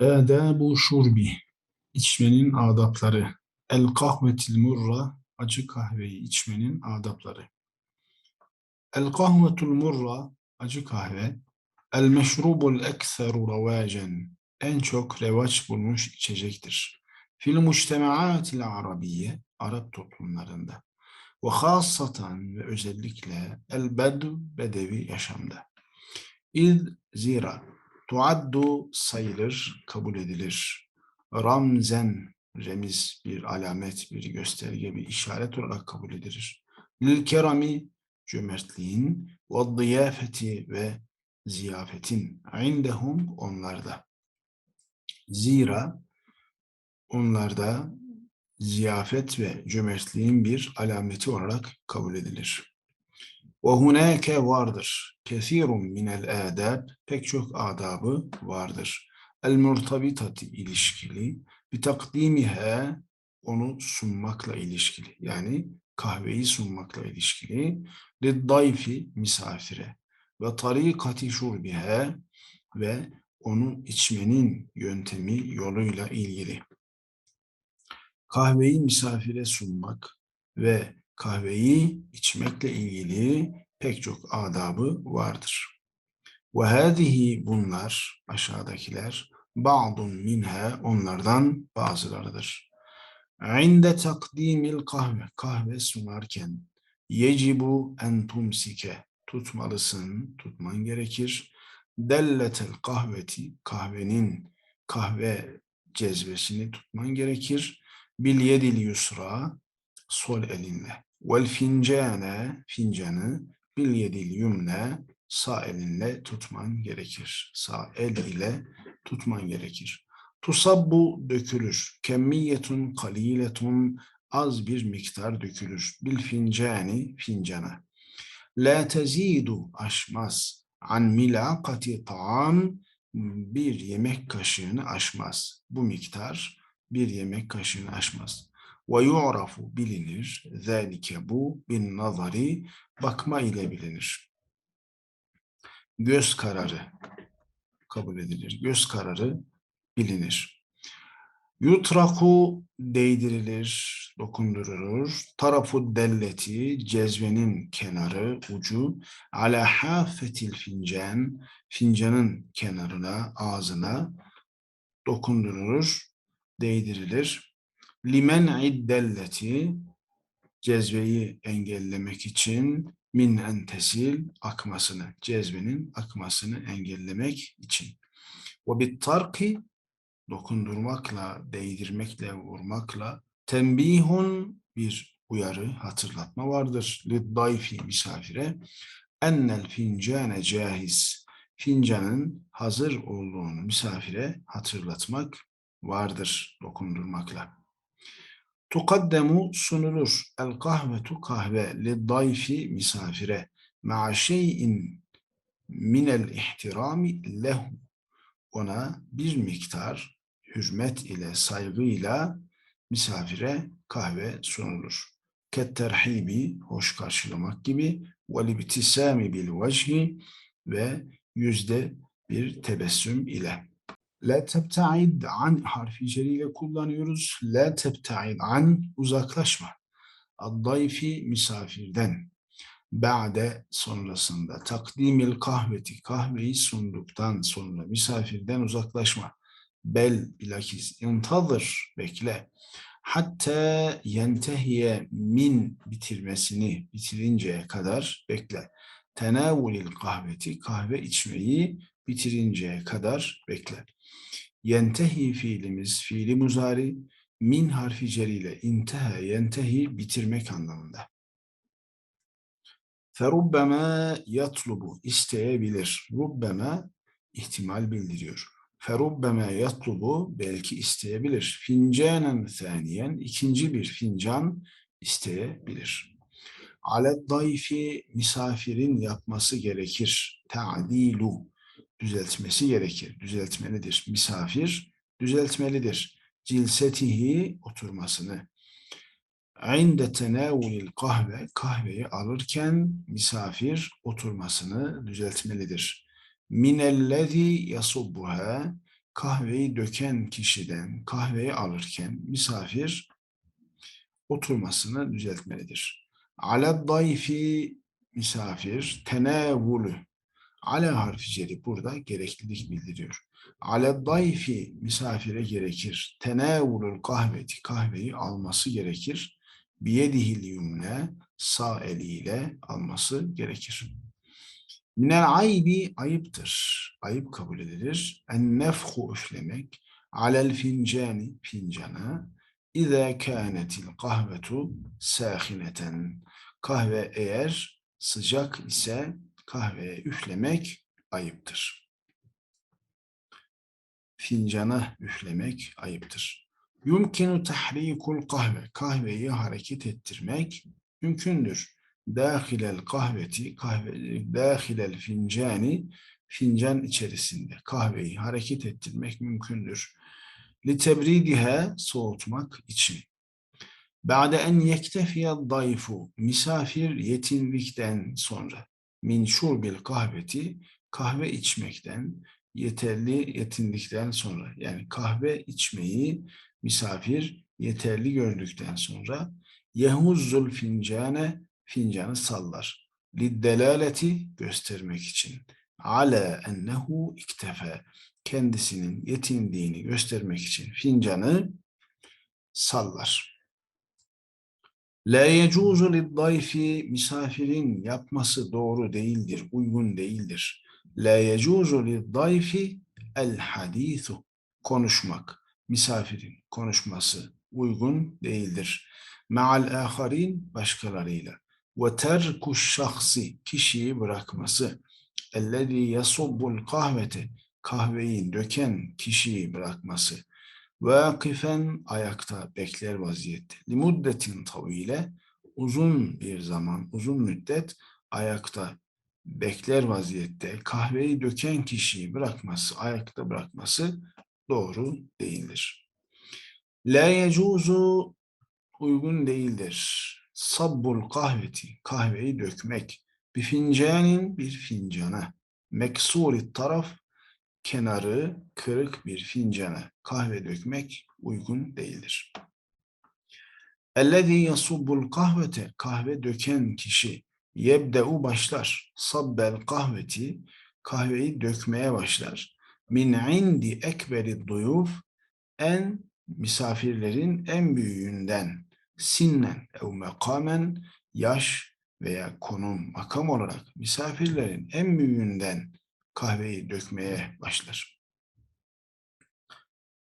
Âdâbu şurbi. İçmenin adapları. El kahvetil murra. Acı kahveyi içmenin adapları. El kahvetul murra. Acı kahve. El meşrubul ekseru revâcen. En çok revaç bulmuş içecektir. Fil mujtemaatil arabiye. Arap toplumlarında. Ve hassatan ve özellikle el bedu bedevi yaşamda. İz zira tuaddu sayılır, kabul edilir. Ramzen, remiz, bir alamet, bir gösterge, bir işaret olarak kabul edilir. Lil kerami, cömertliğin, ve ziyafeti ve ziyafetin, indehum onlarda. Zira onlarda ziyafet ve cömertliğin bir alameti olarak kabul edilir. Ve hunake vardır. Kesirun minel adab. Pek çok adabı vardır. El murtabitati ilişkili. Bir takdimiha onu sunmakla ilişkili. Yani kahveyi sunmakla ilişkili. Liddayfi misafire. Ve tarikati şurbiha ve onu içmenin yöntemi yoluyla ilgili. Kahveyi misafire sunmak ve kahveyi içmekle ilgili pek çok adabı vardır. Ve hâzihi bunlar aşağıdakiler ba'dun minha onlardan bazılarıdır. İnde takdimil kahve kahve sunarken yecibu en tumsike tutmalısın tutman gerekir. Delletel kahveti kahvenin kahve cezvesini tutman gerekir. Bil yedil yusra sol elinle. Vel fincane, fincanı bil yedil yumne sağ elinle tutman gerekir. Sağ el ile tutman gerekir. Tusabbu dökülür. Kemmiyetun kaliletun az bir miktar dökülür. Bil fincani fincana. La tezidu aşmaz. An milakati taam bir yemek kaşığını aşmaz. Bu miktar bir yemek kaşığını aşmaz. Ve yu'rafu bilinir. Zalike bu bin nazari bakma ile bilinir. Göz kararı kabul edilir. Göz kararı bilinir. Yutraku değdirilir, dokundurulur. Tarafu delleti, cezvenin kenarı, ucu. Ala hafetil fincan, fincanın kenarına, ağzına dokundurulur, değdirilir limen iddelleti cezveyi engellemek için min entesil akmasını, cezvenin akmasını engellemek için. Ve bit tarki dokundurmakla, değdirmekle, vurmakla tembihun bir uyarı, hatırlatma vardır. Liddayfi misafire ennel fincane cahiz fincanın hazır olduğunu misafire hatırlatmak vardır dokundurmakla. Tukaddemu sunulur. El kahvetu kahve li dayfi misafire ma'a şeyin minel ihtirami lehu. Ona bir miktar hürmet ile, saygıyla misafire kahve sunulur. Ketterhibi, hoş karşılamak gibi, ve libtisami bil vechi ve yüzde bir tebessüm ile. La tebtaid an harfi ile kullanıyoruz. La tebtaid an uzaklaşma. Addayfi misafirden. Ba'de sonrasında takdimil kahveti kahveyi sunduktan sonra misafirden uzaklaşma. Bel bilakis intazır bekle. Hatta yentehiye min bitirmesini bitirinceye kadar bekle. Tenavulil kahveti kahve içmeyi bitirinceye kadar bekle. Yentehi fiilimiz fiili muzari min harfi ceriyle intehe yentehi bitirmek anlamında. Ferubbema yatlubu isteyebilir. Rubbema ihtimal bildiriyor. Ferubbema yatlubu belki isteyebilir. Fincanen thaniyen ikinci bir fincan isteyebilir. Alet dayfi misafirin yapması gerekir. Ta'dilu düzeltmesi gerekir. Düzeltmelidir. Misafir düzeltmelidir. Cilsetihi oturmasını. İnde tenavulil kahve kahveyi alırken misafir oturmasını düzeltmelidir. Minellezi yasubbuha kahveyi döken kişiden kahveyi alırken misafir oturmasını düzeltmelidir. Ala dayfi misafir tenavulu. Ala harfi ceri burada gereklilik bildiriyor. Ala dayfi misafire gerekir. Tenavulul kahveti kahveyi alması gerekir. Biyedihil yumne sağ eliyle alması gerekir. Minel aybi ayıptır. Ayıp kabul edilir. En nefhu üflemek. Alel fincani fincana. İza kânetil kahvetu sâhineten. Kahve eğer sıcak ise kahveye üflemek ayıptır. Fincana üflemek ayıptır. Yumkinu tahrikul kahve. Kahveyi hareket ettirmek mümkündür. Dâhilel kahveti, kahve, dâhilel fincani, fincan içerisinde kahveyi hareket ettirmek mümkündür. Litebridihe soğutmak için. Ba'de en yektefiye dayfu, misafir yetimlikten sonra min şurbil kahveti, kahve içmekten, yeterli yetinlikten sonra yani kahve içmeyi misafir yeterli gördükten sonra yehuzzul fincane fincanı sallar. Liddelaleti göstermek için. Ala ennehu iktefe kendisinin yetindiğini göstermek için fincanı sallar. La yecuzu liddayfi misafirin yapması doğru değildir, uygun değildir. La yecuzu liddayfi el hadithu konuşmak, misafirin konuşması uygun değildir. Ma'al aharin başkalarıyla ve terku şahsi kişiyi bırakması ellezî yasubbul kahvete kahveyi döken kişiyi bırakması vakifen ayakta bekler vaziyette limuddetin tavile uzun bir zaman uzun müddet ayakta bekler vaziyette kahveyi döken kişiyi bırakması ayakta bırakması doğru değildir. La yecuzu uygun değildir. Sabbul kahveti, kahveyi dökmek. Bir fincanin bir fincana. Meksuri taraf, kenarı kırık bir fincana kahve dökmek uygun değildir. Ellezî yasubbul kahvete, kahve döken kişi. Yebde'u başlar. Sabbel kahveti, kahveyi dökmeye başlar. Min indi ekberi duyuf, en misafirlerin en büyüğünden sinnen ev mekamen yaş veya konum makam olarak misafirlerin en büyüğünden kahveyi dökmeye başlar.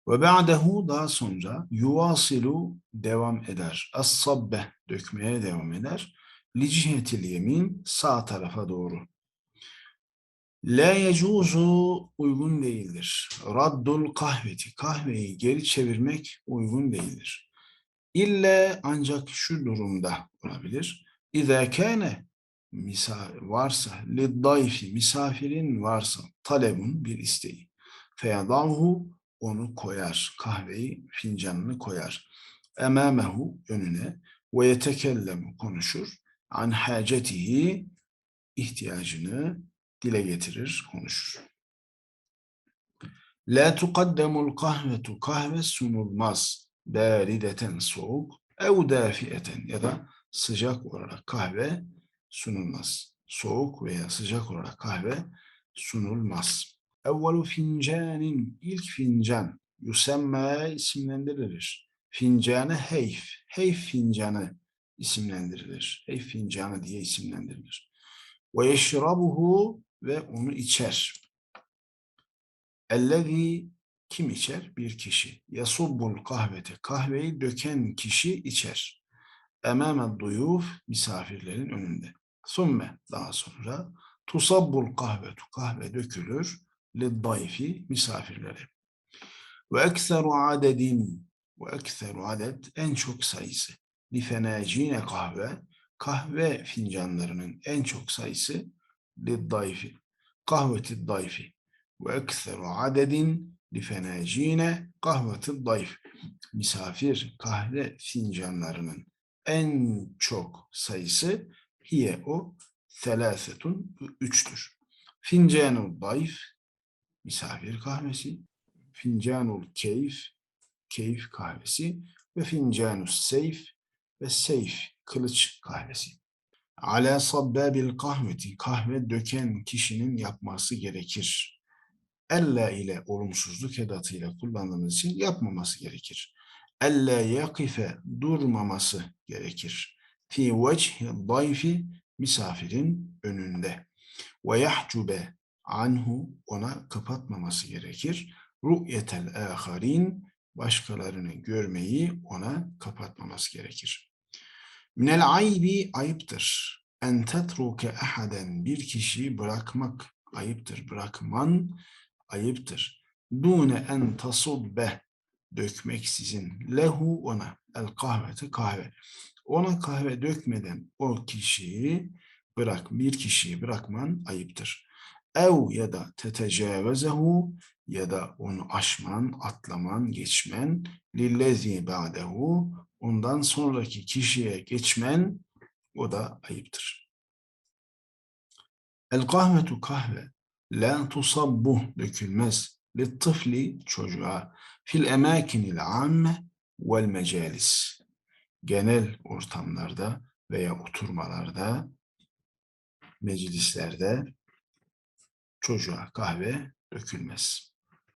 Ve ba'dehu daha sonra yuvasilu devam eder. As-sabbe dökmeye devam eder. Licihetil yemin sağ tarafa doğru. La yecuzu uygun değildir. Raddul kahveti kahveyi geri çevirmek uygun değildir. İlle ancak şu durumda olabilir. İza kâne varsa liddayfi misafirin varsa talebun bir isteği. Feyadahu onu koyar. Kahveyi fincanını koyar. Emamehu önüne ve yetekellemu konuşur. An hacetihi ihtiyacını dile getirir, konuşur. La tukaddemul kahvetu kahve sunulmaz. Barideten soğuk ev dafiyeten ya da sıcak olarak kahve sunulmaz. Soğuk veya sıcak olarak kahve sunulmaz. Evvelu fincanin ilk fincan yusemma isimlendirilir. Fincanı heyf, heyf fincanı isimlendirilir. Heyf fincanı diye isimlendirilir. Ve yeşrabuhu ve onu içer. Ellezî kim içer? Bir kişi. Yasubbul kahvete. Kahveyi döken kişi içer. Emame duyuf misafirlerin önünde. Sümme daha sonra tusabbul kahvetu. Kahve dökülür. Liddayfi misafirlere. Ve ekseru adedin ve ekseru adet en çok sayısı. Li fenacine kahve kahve fincanlarının en çok sayısı liddayfi. Kahveti dayfi. Ve ekseru adedin li fenacine kahveti dayf. Misafir kahve fincanlarının en çok sayısı hiye o selâsetun üçtür. Fincanu dayf misafir kahvesi. fincanul keyf, keyif kahvesi ve fincanus seyf ve seyf, kılıç kahvesi. Ala sabbabil kahveti, kahve döken kişinin yapması gerekir. Elle ile olumsuzluk edatıyla kullandığımız için yapmaması gerekir. Elle yakife, durmaması gerekir. Fi vecihi dayfi, misafirin önünde. Ve yahcube anhu, ona kapatmaması gerekir. Ru'yetel aharin, başkalarını görmeyi ona kapatmaması gerekir. Minel aybi ayıptır. En tetruke ahaden bir kişiyi bırakmak ayıptır. Bırakman ayıptır. Dune en tasubbe dökmeksizin lehu ona el kahveti kahve. Ona kahve dökmeden o kişiyi bırak bir kişiyi bırakman ayıptır. Ev ya da tetecevezehu ya da onu aşman, atlaman, geçmen lillezi ba'dehu ondan sonraki kişiye geçmen o da ayıptır. El kahvetu kahve la tusabbu dökülmez littifli çocuğa fil emakinil amme vel mecalis genel ortamlarda veya oturmalarda meclislerde çocuğa kahve dökülmez.